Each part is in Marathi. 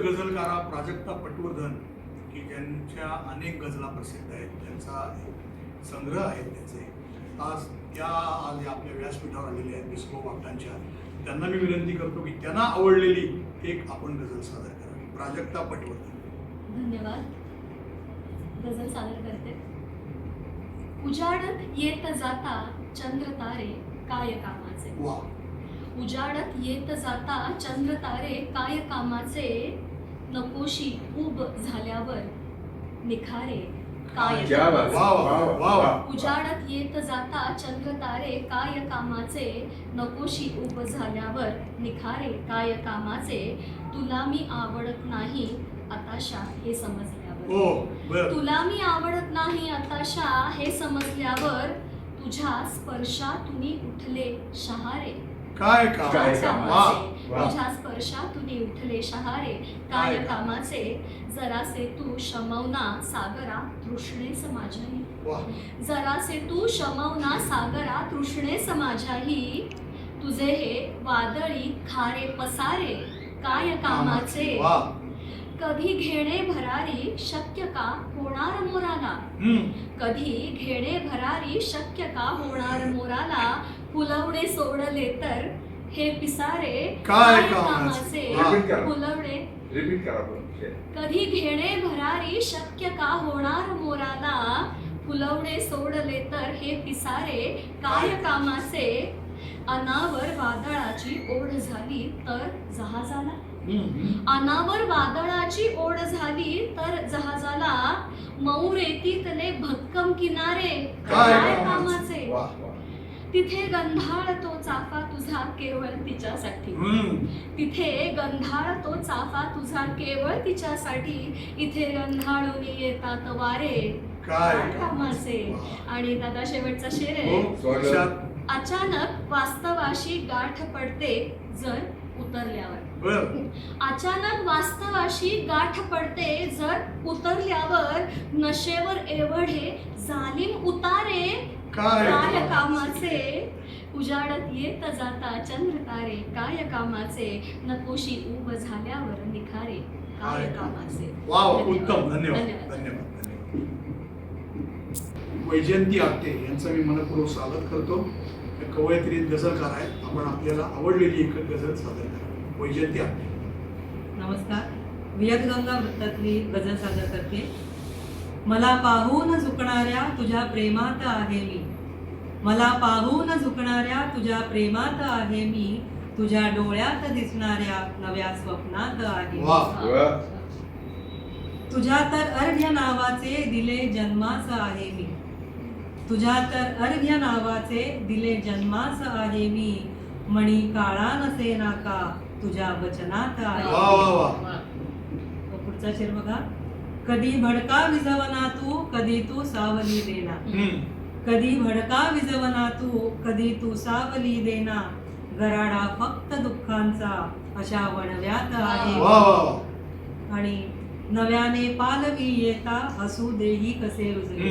गझलकारा प्राजक्ता पटवर्धन की ज्यांच्या अनेक गझला प्रसिद्ध आहेत त्यांचा संग्रह आहेत त्याचे. आज त्या आज आपल्या व्यासपीठावर आलेल्या आहेत बिस्को वागटांच्या त्यांना मी विनंती करतो की त्यांना आवडलेली एक आपण गझल सादर करावी प्राजक्ता पटवर्धन. धन्यवाद. गझल सादर करते. उजाडत येत जाता चंद्र तारे काय कामाचे? वा. उजाडत येत जाता चंद्र तारे काय कामाचे? नकोशी उब झाल्यावर. निखारे काय. उजाडत येत जाता चंद्र तारे काय कामाचे? नकोशी उब झाल्यावर. निखारे काय कामाचे? तुला मी आवडत नाही आताशा हे समजल्यावर. हो बर. तुला मी आवडत नाही आताशा हे समजल्यावर. तुझ्या स्पर्शातुनी उठले शहारे. काय काम? काय कामाचे वा. तुझ्या स्पर्शातुनी उठले शहारे. काय काय? काम. कामाचे? जरासे तू शमवना सागरा तृष्णेस माझ्याही. वा. जरासे तू शमवना सागरा तृष्णेस माझ्याही. तुझे हे वादळी खारे पसारे काय कामाचे? वा. कधी घेणे भरारी शक्य का होणार मोराला? हम्म. कधी घेणे भरारी शक्य का होणार मोराला? फुलवणे सोडले तर हे पिसारे काय कामाचे? करा. रिपीट करा पण कधी घेणे भरारी शक्य का होणार मोराला? फुलवणे सोडले तर हे पिसारे काय कामाचे? अनावर वादळाची ओढ झाली तर जहाजाला. अनावर वादळाची ओढ झाली तर जहाजाला. मऊ रेतीतले भक्कम किनारे. काय काय कामाचे? कामाचे? वा वा तिथे गंधाळ तो चाफा तुझा केवळ तिच्यासाठी. तिथे गंधाळ तो चाफा तुझा केवळ तिच्यासाठी इथे गंधाळून येतात वारे कामाचे. आणि दादा शेवटचा शेर हो आहे. लक्षात. अचानक वास्तवाशी गाठ पडते जर उतरल्यावर. अचानक वास्तवाशी गाठ पडते जर उतरल्यावर नशेवर एवढे जालिम उतारे काय? कामाचे उजाडत येत जाता चंद्र तारे काय कामाचे नकोशी उब झाल्यावर निखारे काय कामाचे. उत्तम धन्यवाद वैजयंती आपटे यांचं मी मनपूर्वक स्वागत करतो. कवयित्री गझलकार आहेत. आपण आपल्याला आवडलेली एक गझल सादर करा. वैजयंती आपटे नमस्कार. वियतगंगा वृत्तातली गझल सादर करते. मला पाहून झुकणाऱ्या तुझ्या प्रेमात आहे मी. मला पाहून झुकणाऱ्या तुझ्या प्रेमात आहे मी. तुझ्या डोळ्यात दिसणाऱ्या नव्या स्वप्नात आहे. तुझ्या तर अर्घ्य नावाचे दिले जन्मास आहे मी. तुझ्या तर अर्घ्य नावाचे दिले जन्मास आहे मी. मणी काळा नसे नाका तुझ्या वचनात आहे. पुढचा शेर बघा. कधी भडका विजवना तू कधी तू सावली देना. कधी भडका विजवना तू कधी तू सावली देना. गराडा फक्त दुःखांचा अशा वणव्यात आहे. आणि नव्याने पालवी येता हसू देही कसे रुजले.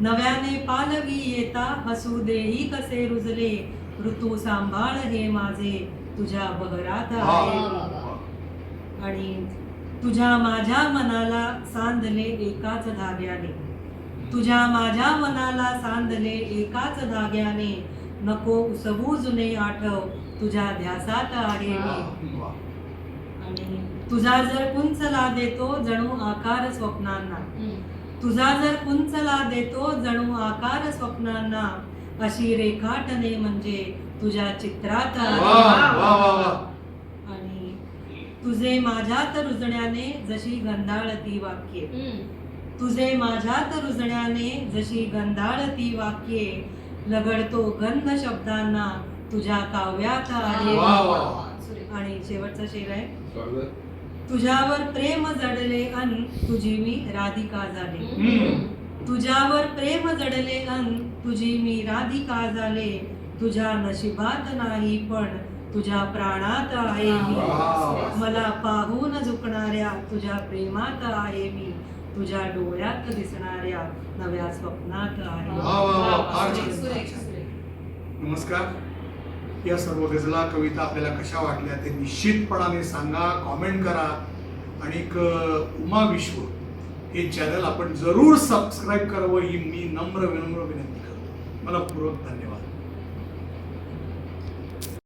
नव्याने पालवी येता हसू देही कसे रुजले. ऋतू सांभाळ हे माझे तुझ्या बहरात आहे. आणि तुझ्या माझ्या मनाला सांधले एकाच धाग्याने. तुझ्या माझ्या मनाला सांधले एकाच धाग्याने. नको उसवू जुने आठव तुझ्या ध्यासात आहे मी. आणि तुझा जर कुंचला देतो जणू आकार स्वप्नांना. तुझा जर कुंचला देतो जणू आकार स्वप्नांना अशी रेखाटने म्हणजे तुझ्या चित्रात आणि तुझे माझ्यात रुजण्याने जशी गंधाळती वाक्ये. तुझे माझ्यात रुजण्याने जशी गंधाळती वाक्ये लगडतो गंध शब्दांना तुझ्या काव्यात आहे आणि शेवटचा शेर आहे. तुझ्यावर प्रेम जडले अन तुझी मी राधिका झाले. तुझ्यावर प्रेम जडले अन तुझी मी राधिका झाले तुझ्या नशिबात नाही पण तुझ्या प्राणात आहे मी. मला पाहून झुकणाऱ्या तुझ्या प्रेमात आहे मी तुझ्या डोळ्यात दिसणाऱ्या नव्या स्वप्नात आहे. नमस्कार या सर्व गजला कविता आपल्याला कशा वाटल्या ते निश्चितपणाने सांगा कॉमेंट करा. आणि उमा विश्व हे चॅनल आपण जरूर सबस्क्राईब करावं ही मी नम्र विनम्र विनंती करतो. मला पूर्वक धन्यवाद.